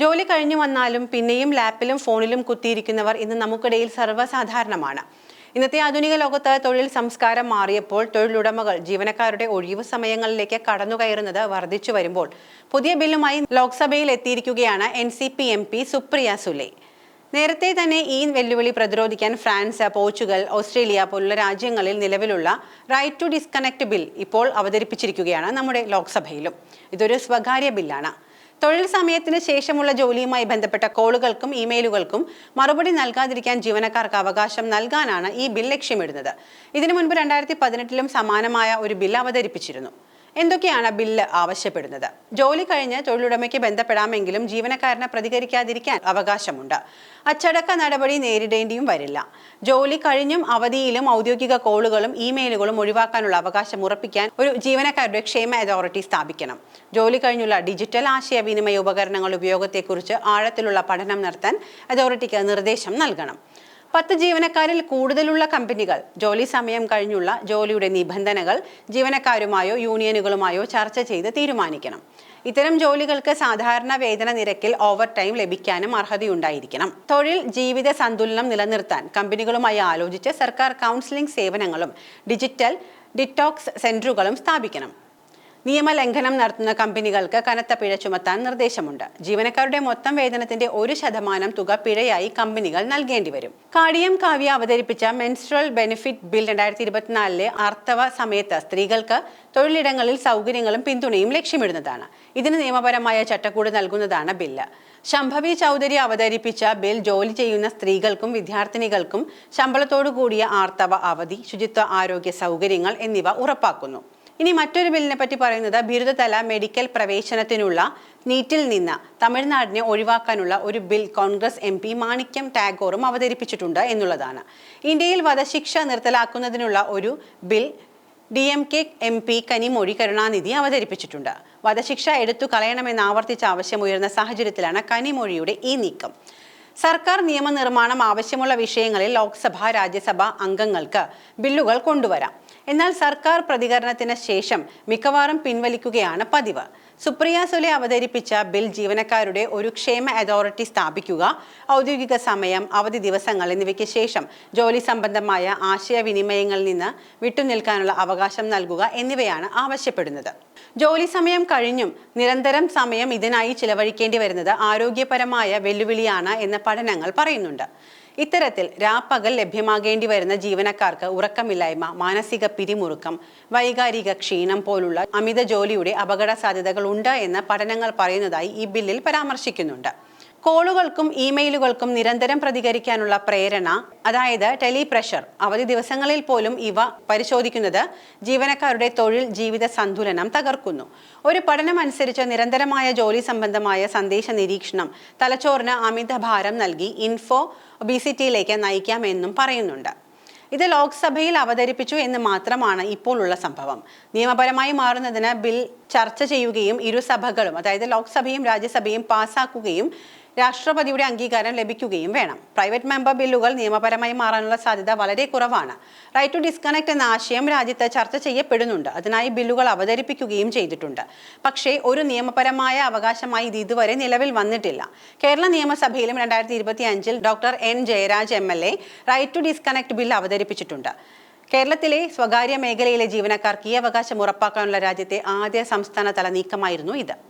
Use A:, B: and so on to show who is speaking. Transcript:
A: ജോലി കഴിഞ്ഞു വന്നാലും പിന്നെയും ലാപ്പിലും ഫോണിലും കുത്തിയിരിക്കുന്നവർ ഇന്ന് നമുക്കിടയിൽ സർവസാധാരണമാണ്. ഇന്നത്തെ ആധുനിക ലോകത്ത് തൊഴിൽ സംസ്കാരം മാറിയപ്പോൾ തൊഴിലുടമകൾ ജീവനക്കാരുടെ ഒഴിവു സമയങ്ങളിലേക്ക് കടന്നുകയറുന്നത് വർദ്ധിച്ചു വരുമ്പോൾ പുതിയ ബില്ലുമായി ലോക്സഭയിൽ എത്തിയിരിക്കുകയാണ് N C P M P Supriya Sule. നേരത്തെ തന്നെ ഈ വെല്ലുവിളി പ്രതിരോധിക്കാൻ ഫ്രാൻസ് പോർച്ചുഗൽ ഓസ്ട്രേലിയ പോലുള്ള രാജ്യങ്ങളിൽ നിലവിലുള്ള റൈറ്റ് ടു ഡിസ്കണക്ട് ബിൽ ഇപ്പോൾ അവതരിപ്പിച്ചിരിക്കുകയാണ് നമ്മുടെ ലോക്സഭയിലും. ഇതൊരു സ്വകാര്യ ബില്ലാണ്. തൊഴിൽ സമയത്തിന് ശേഷമുള്ള ജോലിയുമായി ബന്ധപ്പെട്ട കോളുകൾക്കും ഇമെയിലുകൾക്കും മറുപടി നൽകാതിരിക്കാൻ ജീവനക്കാർക്ക് അവകാശം നൽകാനാണ് ഈ ബിൽ ലക്ഷ്യമിടുന്നത്. ഇതിനു മുൻപ് രണ്ടായിരത്തി പതിനെട്ടിലും സമാനമായ ഒരു ബിൽ അവതരിപ്പിച്ചിരുന്നു. എന്തൊക്കെയാണ് ബില്ല് ആവശ്യപ്പെടുന്നത്? ജോലി കഴിഞ്ഞ് തൊഴിലുടമയ്ക്ക് ബന്ധപ്പെടാമെങ്കിലും ജീവനക്കാരനെ പ്രതികരിക്കാതിരിക്കാൻ അവകാശമുണ്ട്. അച്ചടക്ക നടപടി നേരിടേണ്ടിയും വരില്ല. ജോലി കഴിഞ്ഞും അവധിയിലും ഔദ്യോഗിക കോളുകളും ഇമെയിലുകളും ഒഴിവാക്കാനുള്ള അവകാശം ഉറപ്പിക്കാൻ ഒരു ജീവനക്കാരുടെ ക്ഷേമ അതോറിറ്റി സ്ഥാപിക്കണം. ജോലി കഴിഞ്ഞുള്ള ഡിജിറ്റൽ ആശയവിനിമയ ഉപകരണങ്ങൾ ഉപയോഗത്തെക്കുറിച്ച് ആഴത്തിലുള്ള പഠനം നടത്താൻ അതോറിറ്റിക്ക് നിർദ്ദേശം നൽകണം. പത്ത് ജീവനക്കാരിൽ കൂടുതലുള്ള കമ്പനികൾ ജോലി സമയം കഴിഞ്ഞുള്ള ജോലിയുടെ നിബന്ധനകൾ ജീവനക്കാരുമായോ യൂണിയനുകളുമായോ ചർച്ച ചെയ്ത് തീരുമാനിക്കണം. ഇത്തരം ജോലികൾക്ക് സാധാരണ വേതന നിരക്കിൽ ഓവർ ടൈം ലഭിക്കാനും അർഹതയുണ്ടായിരിക്കണം. തൊഴിൽ ജീവിത സന്തുലനം നിലനിർത്താൻ കമ്പനികളുമായി ആലോചിച്ച് സർക്കാർ കൗൺസിലിംഗ് സേവനങ്ങളും ഡിജിറ്റൽ ഡിറ്റോക്സ് സെന്ററുകളും സ്ഥാപിക്കണം. നിയമലംഘനം നടത്തുന്ന കമ്പനികൾക്ക് കനത്ത പിഴ ചുമത്താൻ നിർദ്ദേശമുണ്ട്. ജീവനക്കാരുടെ മൊത്തം വേതനത്തിന്റെ ഒരു ശതമാനം തുക പിഴയായി കമ്പനികൾ നൽകേണ്ടി വരും. കാടിയം കാവ്യ അവതരിപ്പിച്ച മെൻസ്ട്രൽ ബെനിഫിറ്റ് ബിൽ രണ്ടായിരത്തി ഇരുപത്തിനാലിലെ ആർത്തവ സമയത്ത് സ്ത്രീകൾക്ക് തൊഴിലിടങ്ങളിൽ സൗകര്യങ്ങളും പിന്തുണയും ലക്ഷ്യമിടുന്നതാണ്. ഇതിന് നിയമപരമായ ചട്ടക്കൂട് നൽകുന്നതാണ് ബില്ല് ശംഭവി ചൗധരി അവതരിപ്പിച്ച ബിൽ ജോലി ചെയ്യുന്ന സ്ത്രീകൾക്കും വിദ്യാർത്ഥിനികൾക്കും ശമ്പളത്തോടു കൂടിയ ആർത്തവ അവധി ശുചിത്വ ആരോഗ്യ സൗകര്യങ്ങൾ എന്നിവ ഉറപ്പാക്കുന്നു. ഇനി മറ്റൊരു ബില്ലിനെ പറ്റി പറയുന്നത് ബിരുദതല മെഡിക്കൽ പ്രവേശനത്തിനുള്ള നീറ്റിൽ നിന്ന് തമിഴ്നാടിനെ ഒഴിവാക്കാനുള്ള ഒരു bill Congress M P Manickam ടാഗോറും അവതരിപ്പിച്ചിട്ടുണ്ട് എന്നുള്ളതാണ്. ഇന്ത്യയിൽ വധശിക്ഷ നിർത്തലാക്കുന്നതിനുള്ള ഒരു bill D M K M P Kanimozhi Karunanidhi അവതരിപ്പിച്ചിട്ടുണ്ട്. വധശിക്ഷ എടുത്തു കളയണമെന്ന് ആവർത്തിച്ച ആവശ്യമുയർന്ന സാഹചര്യത്തിലാണ് കനിമൊഴിയുടെ ഈ നീക്കം. സർക്കാർ നിയമനിർമ്മാണം ആവശ്യമുള്ള വിഷയങ്ങളിൽ ലോക്സഭ രാജ്യസഭ അംഗങ്ങൾക്ക് ബില്ലുകൾ കൊണ്ടുവരാം. എന്നാൽ സർക്കാർ പ്രതികരണത്തിന് ശേഷം മിക്കവാറും പിൻവലിക്കുകയാണ് പതിവ്. സുപ്രിയ സുലെ അവതരിപ്പിച്ച ബിൽ ജീവനക്കാരുടെ ഒരു ക്ഷേമ അതോറിറ്റി സ്ഥാപിക്കുക ഔദ്യോഗിക സമയം അവധി ദിവസങ്ങൾ എന്നിവയ്ക്ക് ശേഷം ജോലി സംബന്ധമായ ആശയവിനിമയങ്ങളിൽ നിന്ന് വിട്ടുനിൽക്കാനുള്ള അവകാശം നൽകുക എന്നിവയാണ് ആവശ്യപ്പെടുന്നത്. ജോലി സമയം കഴിഞ്ഞും നിരന്തരം സമയം ഇതിനായി ചിലവഴിക്കേണ്ടി വരുന്നത് ആരോഗ്യപരമായ വെല്ലുവിളിയാണ് എന്ന പഠനങ്ങൾ പറയുന്നുണ്ട്. ഇത്തരത്തിൽ രാപ്പകൽ ലഭ്യമാകേണ്ടി വരുന്ന ജീവനക്കാർക്ക് ഉറക്കമില്ലായ്മ മാനസിക പിരിമുറുക്കം വൈകാരിക ക്ഷീണം പോലുള്ള അമിത ജോലിയുടെ അപകട സാധ്യതകൾ ഉണ്ട് എന്ന് പഠനങ്ങൾ പറയുന്നതായി ഈ ബില്ലിൽ പരാമർശിക്കുന്നുണ്ട്. കോളുകൾക്കും ഇമെയിലുകൾക്കും നിരന്തരം പ്രതികരിക്കാനുള്ള പ്രേരണ അതായത് ടെലിപ്രഷർ അവധി ദിവസങ്ങളിൽ പോലും ഇവ പരിശോധിക്കുന്നത് ജീവനക്കാരുടെ തൊഴിൽ ജീവിത സന്തുലനം തകർക്കുന്നു. ഒരു പഠനം അനുസരിച്ച് നിരന്തരമായ ജോലി സംബന്ധമായ സന്ദേശ നിരീക്ഷണം തലച്ചോറിന് അമിത ഭാരം നൽകി ഇൻഫോ ഒബീസിറ്റിയിലേക്ക് നയിക്കാമെന്നും പറയുന്നുണ്ട്. ഇത് ലോക്സഭയിൽ അവതരിപ്പിച്ചു എന്ന് മാത്രമാണ് ഇപ്പോൾ ഉള്ള സംഭവം. നിയമപരമായി മാറുന്നതിന് ബിൽ ചർച്ച ചെയ്യുകയും ഇരു സഭകളും അതായത് ലോക്സഭയും രാജ്യസഭയും പാസാക്കുകയും രാഷ്ട്രപതിയുടെ അംഗീകാരം ലഭിക്കുകയും വേണം. പ്രൈവറ്റ് മെമ്പർ ബില്ലുകൾ നിയമപരമായി മാറാനുള്ള സാധ്യത വളരെ കുറവാണ്. റൈറ്റ് ടു ഡിസ്കണക്ട് എന്ന ആശയം രാജ്യത്ത് ചർച്ച ചെയ്യപ്പെടുന്നുണ്ട്. അതിനായി ബില്ലുകൾ അവതരിപ്പിക്കുകയും ചെയ്തിട്ടുണ്ട്. പക്ഷേ ഒരു നിയമപരമായ അവകാശമായി ഇത് ഇതുവരെ നിലവിൽ വന്നിട്ടില്ല. കേരള നിയമസഭയിലും രണ്ടായിരത്തി ഇരുപത്തി അഞ്ചിൽ doctor N Jayaraj M L A right to disconnect bill അവതരിപ്പിച്ചിട്ടുണ്ട്. കേരളത്തിലെ സ്വകാര്യ മേഖലയിലെ ജീവനക്കാർക്ക് ഈ അവകാശം ഉറപ്പാക്കാനുള്ള രാജ്യത്തെ ആദ്യ സംസ്ഥാനതല നീക്കമായിരുന്നു ഇത്.